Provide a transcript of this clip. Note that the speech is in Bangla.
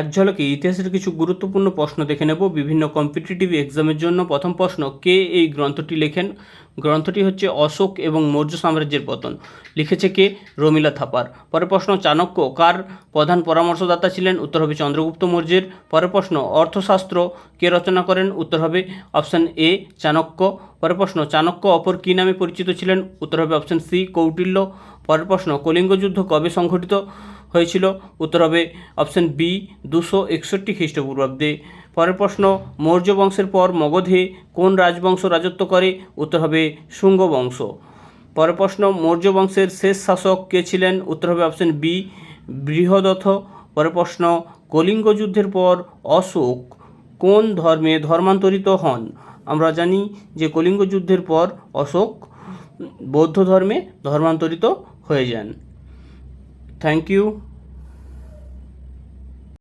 এক ঝলকে ইতিহাসের কিছু গুরুত্বপূর্ণ প্রশ্ন দেখে নেব। বিভিন্ন কম্পিটিটিভ এক্সামের জন্য প্রথম প্রশ্ন, কে এই গ্রন্থটি লেখেন? গ্রন্থটি হচ্ছে অশোক এবং মৌর্য সাম্রাজ্যের পতন। লিখেছে কে? রমিলা থাপার। পরের প্রশ্ন, চাণক্য কার প্রধান পরামর্শদাতা ছিলেন? উত্তর হবে চন্দ্রগুপ্ত মৌর্যের। পরের প্রশ্ন, অর্থশাস্ত্র কে রচনা করেন? উত্তর হবে অপশান এ, চাণক্য। পরের প্রশ্ন, চাণক্য অপর কী নামে পরিচিত ছিলেন? উত্তর হবে অপশান সি, কৌটিল্য। পরের প্রশ্ন কলিঙ্গ যুদ্ধ কবে সংঘটিত? হয়েছিল। উত্তর হবে অপশন বি দুশো একষট্টি খ্রিস্টপূর্বাব্দে। পরের প্রশ্ন, মৌর্য বংশের পর মগধে কোন রাজবংশ রাজত্ব করে? উত্তর হবে শুঙ্গ বংশ। পরের প্রশ্ন, মৌর্য বংশের শেষ শাসক কে ছিলেন? উত্তর হবে অপশন বি বৃহদথ। পরের প্রশ্ন, কলিঙ্গ যুদ্ধের পর অশোক কোন ধর্মে ধর্মান্তরিত হন? আমরা জানি যে কলিঙ্গ যুদ্ধের পর অশোক বৌদ্ধ ধর্মে ধর্মান্তরিত হয়ে যান। Thank you